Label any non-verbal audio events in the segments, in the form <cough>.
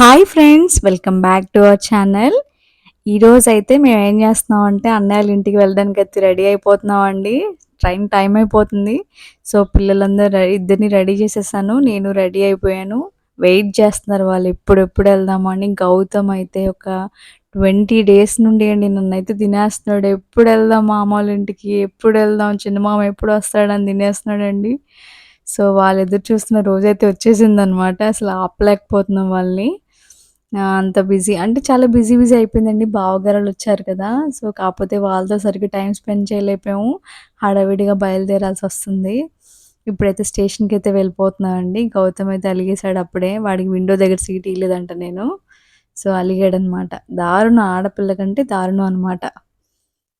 Hi friends welcome back to our channel ఈరోజు అయితే మేము ఏం చేస్తున్నాం అంటే అన్నయ్యలు ఇంటికి వెళ్ళడానికి అయితే రెడీ అయిపోతున్నాం అండి. ట్రైన్ టైం అయిపోతుంది. సో పిల్లలందరూ ఇద్దరిని రెడీ చేసేసాను. నేను రెడీ అయిపోయాను. వెయిట్ చేస్తున్నారు వాళ్ళు. ఎప్పుడు ఎప్పుడు వెళ్దామని గౌతమ్ అయితే ఒక ట్వంటీ డేస్ నుండి అండి నన్ను అయితే తినేస్తున్నాడు. ఎప్పుడు వెళ్దాం మామ వాళ్ళ ఇంటికి? ఎప్పుడు వెళ్దాం? చిన్న మామ ఎప్పుడు వస్తాడని తినేస్తున్నాడు అండి. సో వాళ్ళు ఎదురు చూస్తున్న రోజైతే వచ్చేసింది అనమాట అసలు ఆపలేకపోతున్నాం వాళ్ళని. అంత బిజీ. అంటే చాలా బిజీ బిజీ అయిపోయిందండి. బావగారులు వచ్చారు కదా. సో కాకపోతే వాళ్ళతో సరిగ్గా టైం స్పెండ్ చేయలేకపోయాము. హడావిడిగా బయలుదేరాల్సి వస్తుంది. ఇప్పుడైతే స్టేషన్కి అయితే వెళ్ళిపోతున్నామండి గౌతమ్ అయితే అలిగేశాడు అప్పుడే. వాడికి విండో దగ్గర సీట్ ఇవ్వలేదంట నేను. సో అలిగాడు అనమాట దారుణం ఆడపిల్ల కంటే దారుణం అనమాట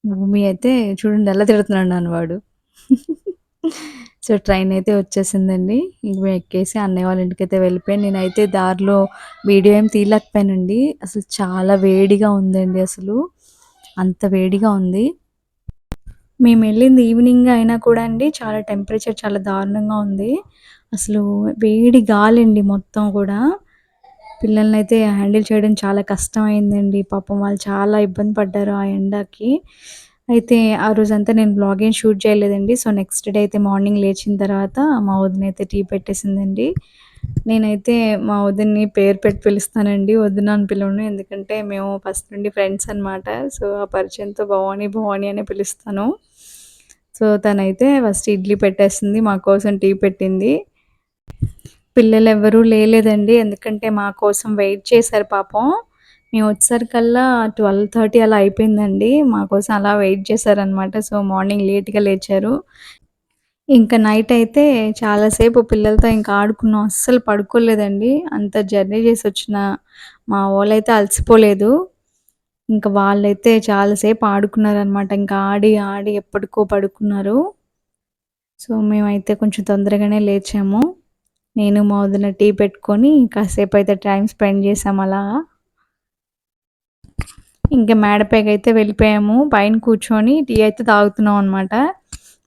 భూమి అయితే చూడండి ఎలా తిడుతున్నాడు నన్ను వాడు. సో ట్రైన్ అయితే వచ్చేసిందండి. ఇంక మేము ఎక్కేసి అన్నయ్య వాళ్ళ ఇంటికి అయితే వెళ్ళిపోయాను నేనైతే దారిలో వీడియో ఏం తీయలేకపోయానండి. అసలు చాలా వేడిగా ఉందండి అసలు. అంత వేడిగా ఉంది. మేము వెళ్ళింది ఈవినింగ్ అయినా కూడా అండి. చాలా టెంపరేచర్ చాలా దారుణంగా ఉంది. అసలు వేడి గాలి అండి మొత్తం కూడా. పిల్లల్ని అయితే హ్యాండిల్ చేయడం చాలా కష్టమైందండి. పాపం వాళ్ళు చాలా ఇబ్బంది పడ్డారు ఆ ఎండకి. అయితే ఆ రోజంతా నేను బ్లాగ్ ఏం షూట్ చేయలేదండి. సో నెక్స్ట్ డే అయితే మార్నింగ్ లేచిన తర్వాత మా వదిన అయితే టీ పెట్టేసిందండి. నేనైతే మా వదిన్ని పేరు పెట్టి పిలుస్తానండి. వదిన అని పిలవను. ఎందుకంటే మేము ఫస్ట్ నుండి ఫ్రెండ్స్ అనమాట సో ఆ పరిచయంతో భవానీ భవాని అని పిలుస్తాను. సో తనైతే ఫస్ట్ ఇడ్లీ పెట్టేసింది. మా కోసం టీ పెట్టింది. పిల్లలు ఎవరూ లేలేదండి. ఎందుకంటే మా కోసం వెయిట్ చేశారు పాపం. మేము వచ్చేసరికల్లా ట్వెల్వ్ థర్టీ అలా అయిపోయిందండి. మా కోసం అలా వెయిట్ చేశారనమాట సో మార్నింగ్ లేట్గా లేచారు. ఇంకా నైట్ అయితే చాలాసేపు పిల్లలతో ఇంకా ఆడుకున్నాం. అస్సలు పడుకోలేదండి. అంత జర్నీ చేసి వచ్చిన మా వాళ్ళైతే అలసిపోలేదు. ఇంకా వాళ్ళైతే చాలాసేపు ఆడుకున్నారనమాట ఇంకా ఆడి ఆడి ఎప్పటికో పడుకున్నారు. సో మేమైతే కొంచెం తొందరగానే లేచాము. నేను మా వదిన టీ పెట్టుకొని కాసేపు అయితే టైం స్పెండ్ చేసాం అలా. ఇంకా మేడపైకి అయితే వెళ్ళిపోయాము. పైన కూర్చొని టీ అయితే తాగుతున్నాం అనమాట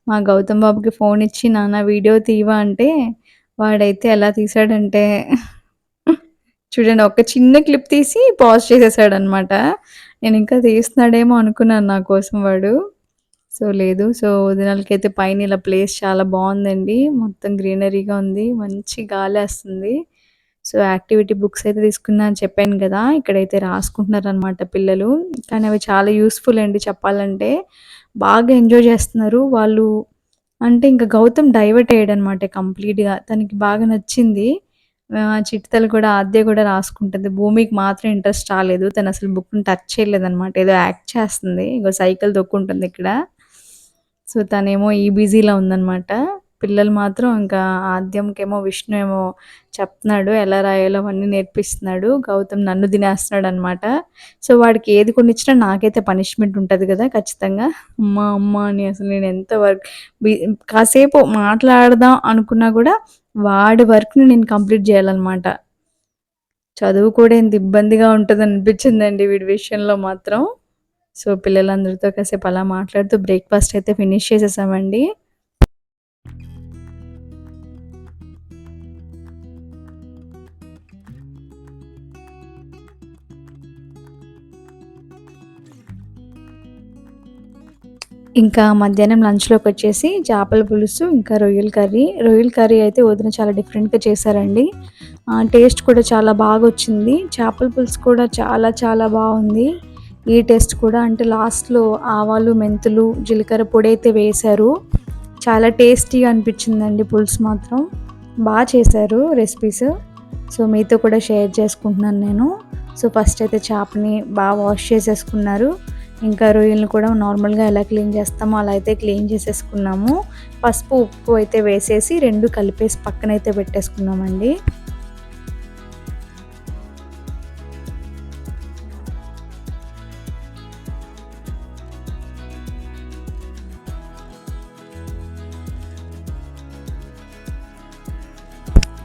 మా గౌతమ్ బాబుకి ఫోన్ ఇచ్చి నాన్న వీడియో తీవా? అంటే వాడైతే ఎలా తీసాడంటే చూడండి ఒక చిన్న క్లిప్ తీసి పాజ్ చేసేసాడు అనమాట నేను ఇంకా తీస్తున్నాడేమో అనుకున్నాను నా కోసం వాడు. సో లేదు. సో వదినాలకైతే పైన ఇలా ప్లేస్ చాలా బాగుందండి. మొత్తం గ్రీనరీగా ఉంది. మంచి గాలి వస్తుంది. సో యాక్టివిటీ బుక్స్ అయితే తీసుకున్నా అని చెప్పాను కదా ఇక్కడైతే రాసుకుంటున్నారు అనమాట పిల్లలు. కానీ అవి చాలా యూస్ఫుల్ అండి చెప్పాలంటే. బాగా ఎంజాయ్ చేస్తున్నారు. వాళ్ళు అంటే ఇంకా గౌతమ్ డైవర్ట్ అయ్యాడు అనమాట కంప్లీట్గా. తనకి బాగా నచ్చింది. ఆ, చిట్తలు కూడా ఆద్య కూడా రాసుకుంటుంది. భూమికి మాత్రం ఇంట్రెస్ట్ రాలేదు. తను అసలు బుక్ని టచ్ చేయలేదు అనమాట ఏదో యాక్ట్ చేస్తుంది. ఇంకో సైకిల్ దొక్కుంటుంది ఇక్కడ. సో తనేమో ఈ బిజీలో ఉందన్నమాట. పిల్లలు మాత్రం ఇంకా ఆద్యంకేమో విష్ణు ఏమో చెప్తున్నాడు ఎలా రాయాలో అవన్నీ నేర్పిస్తున్నాడు. గౌతమ్ నన్ను తినేస్తున్నాడు అనమాట సో వాడికి ఏది కొనిచ్చినా నాకైతే పనిష్మెంట్ ఉంటుంది కదా ఖచ్చితంగా. అమ్మ అమ్మ అని అసలు నేను ఎంత వర్క్ కాసేపు మాట్లాడదాం అనుకున్నా కూడా వాడి వర్క్ని నేను కంప్లీట్ చేయాలన్నమాట. చదువు కూడా ఎంత ఇబ్బందిగా ఉంటుంది అనిపించిందండి వీడి విషయంలో మాత్రం. సో పిల్లలందరితో కాసేపు అలా మాట్లాడుతూ బ్రేక్ఫాస్ట్ అయితే ఫినిష్ చేసేసామండి. ఇంకా మధ్యాహ్నం లంచ్లోకి వచ్చేసి చేపల పులుసు ఇంకా రొయ్యల కర్రీ. రొయ్యల కర్రీ అయితే వదిన చాలా డిఫరెంట్గా చేశారండి. టేస్ట్ కూడా చాలా బాగా వచ్చింది. చేపల పులుసు కూడా చాలా చాలా బాగుంది. ఈ టేస్ట్ కూడా అంటే లాస్ట్లో ఆవాలు మెంతులు జీలకర్ర పొడి అయితే వేశారు. చాలా టేస్టీగా అనిపించిందండి పులుసు మాత్రం. బాగా చేశారు రెసిపీస్ సో మీతో కూడా షేర్ చేసుకుంటున్నాను నేను. సో ఫస్ట్ అయితే చేపని బాగా వాష్ చేసేసుకున్నారు. ఇంకా రొయ్యలను కూడా నార్మల్గా ఎలా క్లీన్ చేస్తామో అలా అయితే క్లీన్ చేసేసుకున్నాము. పసుపు ఉప్పు అయితే వేసేసి రెండు కలిపేసి పక్కన అయితే పెట్టేసుకున్నామండి.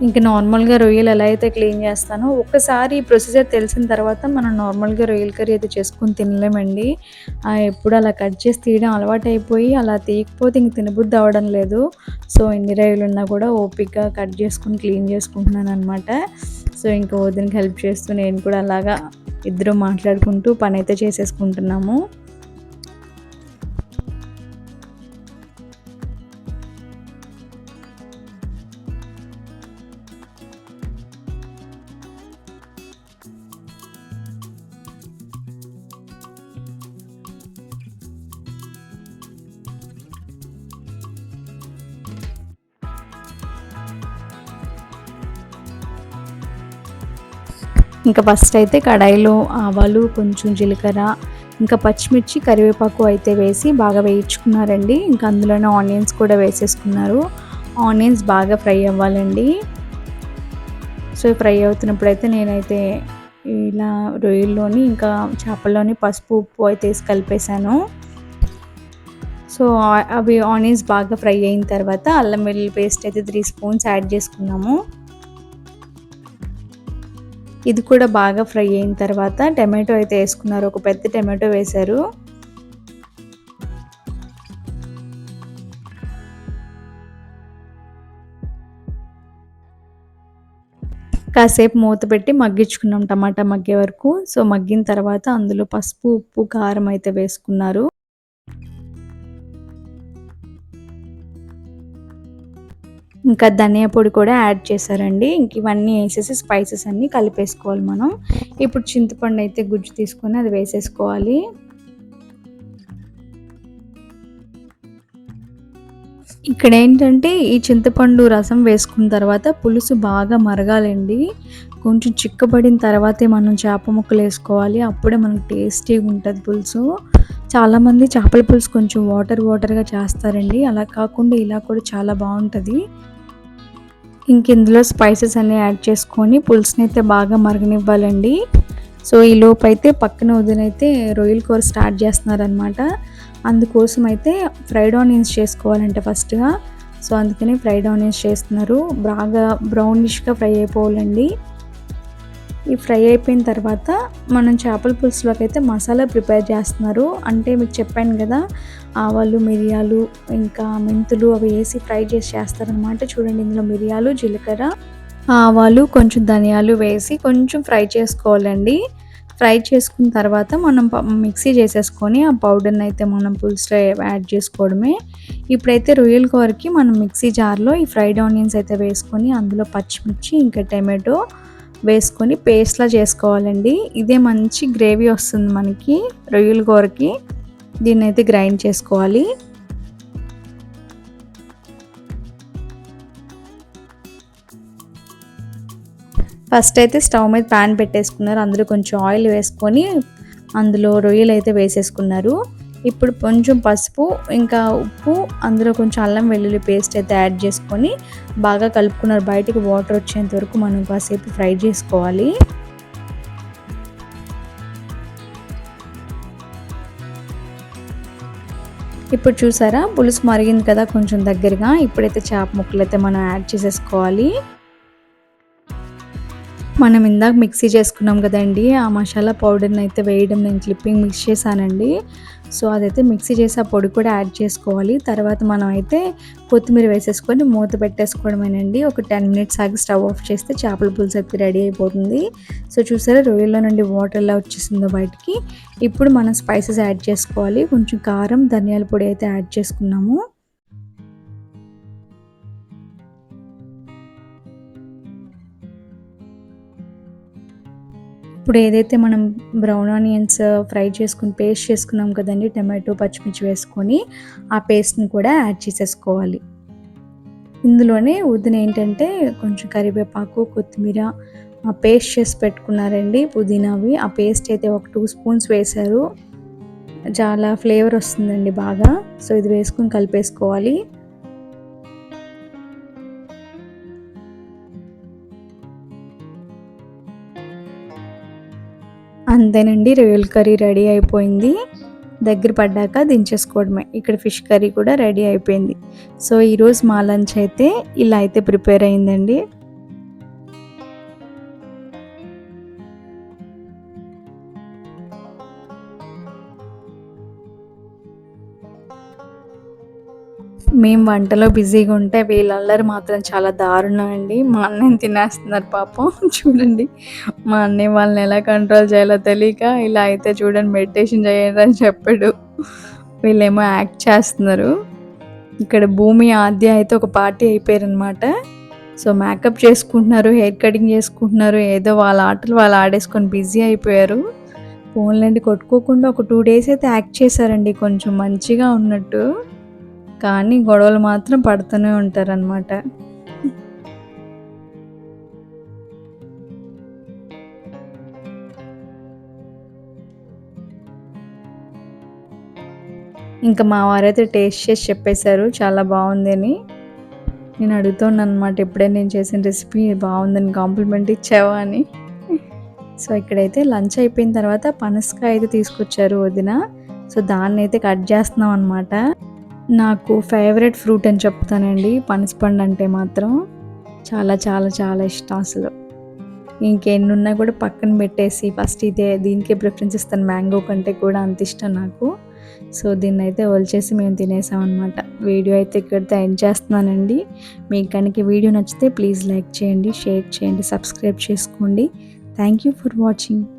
ఇంకా నార్మల్గా రొయ్యలు ఎలా అయితే క్లీన్ చేస్తానో ఒక్కసారి ఈ ప్రొసీజర్ తెలిసిన తర్వాత మనం నార్మల్గా రొయ్యల కర్రీ అయితే చేసుకొని తినలేమండి. ఎప్పుడు అలా కట్ చేసి తీయడం అలవాటు అయిపోయి అలా తీయకపోతే ఇంక తినబుద్ధి అవ్వడం లేదు. సో ఎన్ని రొయ్యలు ఉన్నా కూడా ఓపిక్గా కట్ చేసుకుని క్లీన్ చేసుకుంటున్నాను అనమాట సో ఇంకా వదినకి హెల్ప్ చేస్తూ నేను కూడా అలాగా ఇద్దరు మాట్లాడుకుంటూ పని అయితే చేసేసుకుంటున్నాము. ఇంకా ఫస్ట్ అయితే కడాయిలో ఆవాలు కొంచెం జీలకర్ర ఇంకా పచ్చిమిర్చి కరివేపాకు అయితే వేసి బాగా వేయించుకున్నారండి. ఇంకా అందులోనే ఆనియన్స్ కూడా వేసేసుకున్నారు. ఆనియన్స్ బాగా ఫ్రై అవ్వాలండి. సో ఫ్రై అవుతున్నప్పుడు అయితే నేనైతే ఇలా రొయ్యల్లోని ఇంకా చేపల్లోని పసుపు ఉప్పు అయితే వేసి కలిపేశాను. సో అవి ఆనియన్స్ బాగా ఫ్రై అయిన తర్వాత అల్లం వెల్లుల్లి పేస్ట్ అయితే త్రీ స్పూన్స్ యాడ్ చేసుకున్నాము. ఇది కూడా బాగా ఫ్రై అయిన తర్వాత టమాటో అయితే వేసుకున్నారు. ఒక పెద్ద టమాటో వేశారు. కాసేపు మూత పెట్టి మగ్గించుకున్నాం టమాటా మగ్గే వరకు. సో మగ్గిన తర్వాత అందులో పసుపు ఉప్పు కారం అయితే వేసుకున్నారు. ఇంకా ధనియా పొడి కూడా యాడ్ చేశారండి. ఇంక ఇవన్నీ వేసేసి స్పైసెస్ అన్నీ కలిపేసుకోవాలి మనం. ఇప్పుడు చింతపండు అయితే గుజ్జు తీసుకొని అది వేసేసుకోవాలి. ఇక్కడ ఏంటంటే ఈ చింతపండు రసం వేసుకున్న తర్వాత పులుసు బాగా మరగాలండి. కొంచెం చిక్కబడిన తర్వాతే మనం చేప ముక్కలు వేసుకోవాలి. అప్పుడే మనకు టేస్టీగా ఉంటుంది పులుసు. చాలామంది చేపల పులుసు కొంచెం వాటర్ వాటర్గా చేస్తారండి. అలా కాకుండా ఇలా కూడా చాలా బాగుంటుంది. ఇంక ఇందులో స్పైసెస్ అన్నీ యాడ్ చేసుకొని పులుసుని అయితే బాగా మరగనివ్వాలండి. సో ఈ లోపు అయితే పక్కన వదినైతే రొయ్యల కూర స్టార్ట్ చేస్తున్నారనమాట అందుకోసం అయితే ఫ్రైడ్ ఆనియన్స్ చేసుకోవాలంటే ఫస్ట్గా సో అందుకని ఫ్రైడ్ ఆనియన్స్ చేస్తున్నారు. బాగా బ్రౌనిష్గా ఫ్రై అయిపోవాలండి. ఈ ఫ్రై అయిపోయిన తర్వాత మనం చేపల పులుసులోకి అయితే మసాలా ప్రిపేర్ చేస్తున్నారు. అంటే మీకు చెప్పాను కదా ఆవాలు మిరియాలు ఇంకా మెంతులు అవి వేసి ఫ్రై చేసి చేస్తారనమాట చూడండి ఇందులో మిరియాలు జీలకర్ర ఆవాలు కొంచెం ధనియాలు వేసి కొంచెం ఫ్రై చేసుకోవాలండి. ఫ్రై చేసుకున్న తర్వాత మనం మిక్సీ చేసేసుకొని ఆ పౌడర్ని అయితే మనం పులుసులో యాడ్ చేసుకోవడమే. ఇప్పుడైతే రొయ్యల కూరకి మనం మిక్సీ జార్లో ఈ ఫ్రైడ్ ఆనియన్స్ అయితే వేసుకొని అందులో పచ్చిమిర్చి ఇంకా టమాటో వేసుకొని పేస్ట్లా చేసుకోవాలండి. ఇదే మంచి గ్రేవీ వస్తుంది మనకి రొయ్యల కూరకి. దీన్ని అయితే గ్రైండ్ చేసుకోవాలి. ఫస్ట్ అయితే స్టవ్ మీద ప్యాన్ పెట్టేసుకున్నారు. అందులో కొంచెం ఆయిల్ వేసుకొని అందులో రొయ్యలు అయితే వేసేసుకున్నారు. ఇప్పుడు కొంచెం పసుపు ఇంకా ఉప్పు అందులో కొంచెం అల్లం వెల్లుల్లి పేస్ట్ అయితే యాడ్ చేసుకొని బాగా కలుపుకున్నారు. బయటికి వాటర్ వచ్చేంత వరకు మనం కాసేపు ఫ్రై చేసుకోవాలి. ఇప్పుడు చూసారా? పులుసు మరిగింది కదా కొంచెం దగ్గరగా. ఇప్పుడైతే చేప ముక్కలు అయితే మనం యాడ్ చేసేసుకోవాలి. మనం ఇందాక మిక్సీ చేసుకున్నాం కదండి. ఆ మసాలా పౌడర్ని అయితే వేయడం నేను క్లిప్పింగ్ మిక్స్ చేశానండి. సో అదైతే మిక్సీ చేసి ఆ పొడి కూడా యాడ్ చేసుకోవాలి. తర్వాత మనం అయితే కొత్తిమీర వేసేసుకొని మూత పెట్టేసుకోవడమేనండి. ఒక టెన్ మినిట్స్ ఆగి స్టవ్ ఆఫ్ చేస్తే చేపల పులుసు అయితే రెడీ అయిపోతుంది. సో చూసారా రొయ్యల్లో నుండి వాటర్ ఎలా వచ్చేసిందో బయటికి. ఇప్పుడు మనం స్పైసెస్ యాడ్ చేసుకోవాలి. కొంచెం కారం ధనియాల పొడి అయితే యాడ్ చేసుకున్నాము. ఇప్పుడు ఏదైతే మనం బ్రౌన్ ఆనియన్స్ ఫ్రై చేసుకుని పేస్ట్ చేసుకున్నాం కదండి టమాటో పచ్చిమిర్చి వేసుకొని ఆ పేస్ట్ని కూడా యాడ్ చేసేసుకోవాలి. ఇందులోనే వదిన ఏంటంటే కొంచెం కరివేపాకు కొత్తిమీర ఆ పేస్ట్ చేసి పెట్టుకున్నారండి పుదీనావి. ఆ పేస్ట్ అయితే ఒక టూ స్పూన్స్ వేశారు. చాలా ఫ్లేవర్ వస్తుందండి బాగా. సో ఇది వేసుకుని కలిపేసుకోవాలి. అంతేనండి రొయ్యల కర్రీ రెడీ అయిపోయింది. దగ్గర పడ్డాక దించేసుకోవడమే. ఇక్కడ ఫిష్ కర్రీ కూడా రెడీ అయిపోయింది. సో ఈరోజు మా లంచ్ అయితే ఇలా అయితే ప్రిపేర్ అయిందండి. మేము వంటలో బిజీగా ఉంటే వీళ్ళల్లరి మాత్రం చాలా దారుణం అండి మా అన్నయ్య తినేస్తున్నారు పాపం. <laughs> చూడండి మా అన్నయ్య వాళ్ళని ఎలా కంట్రోల్ చేయాలో తెలియక ఇలా అయితే చూడండి మెడిటేషన్ చేయండి అని చెప్పాడు. వీళ్ళేమో యాక్ట్ చేస్తున్నారు. ఇక్కడ భూమి ఆద్య అయితే ఒక పార్టీ అయిపోయారు అనమాట సో మేకప్ చేసుకుంటున్నారు హెయిర్ కటింగ్ చేసుకుంటున్నారు ఏదో వాళ్ళ ఆటలు వాళ్ళు ఆడేసుకొని బిజీ అయిపోయారు. ఫోన్లండి కొట్టుకోకుండా ఒక టూ డేస్ అయితే యాక్ట్ చేశారండి కొంచెం మంచిగా ఉన్నట్టు. కానీ గొడవలు మాత్రం పడుతూనే ఉంటారనమాట ఇంకా మా వారైతే టేస్ట్ చేసి చెప్పేశారు చాలా బాగుంది అని నేను అడుగుతాను అనమాట ఎప్పుడే నేను చేసిన రెసిపీ బాగుందని కాంప్లిమెంట్ ఇచ్చావా? అని. సో ఇక్కడైతే లంచ్ అయిపోయిన తర్వాత పనసకాయ అయితే తీసుకొచ్చారు వదిన. సో దాన్ని అయితే కట్ చేస్తున్నాం అనమాట నాకు ఫేవరెట్ ఫ్రూట్ అని చెప్తానండి. పనసపండు అంటే మాత్రం చాలా చాలా చాలా ఇష్టం అసలు. ఇంకెన్ని ఉన్నా కూడా పక్కన పెట్టేసి ఫస్ట్ ఇదే దీనికే ప్రిఫరెన్స్ ఇస్తాను. మ్యాంగో కంటే కూడా అంత ఇష్టం నాకు. సో దీన్ని అయితే వలిచేసి మేము తినేసామన్నమాట వీడియో అయితే ఇక్కడితో ఎండ్ చేస్తున్నానండి. మీకు కనుక వీడియో నచ్చితే ప్లీజ్ లైక్ చేయండి షేర్ చేయండి సబ్స్క్రైబ్ చేసుకోండి. Thank you for watching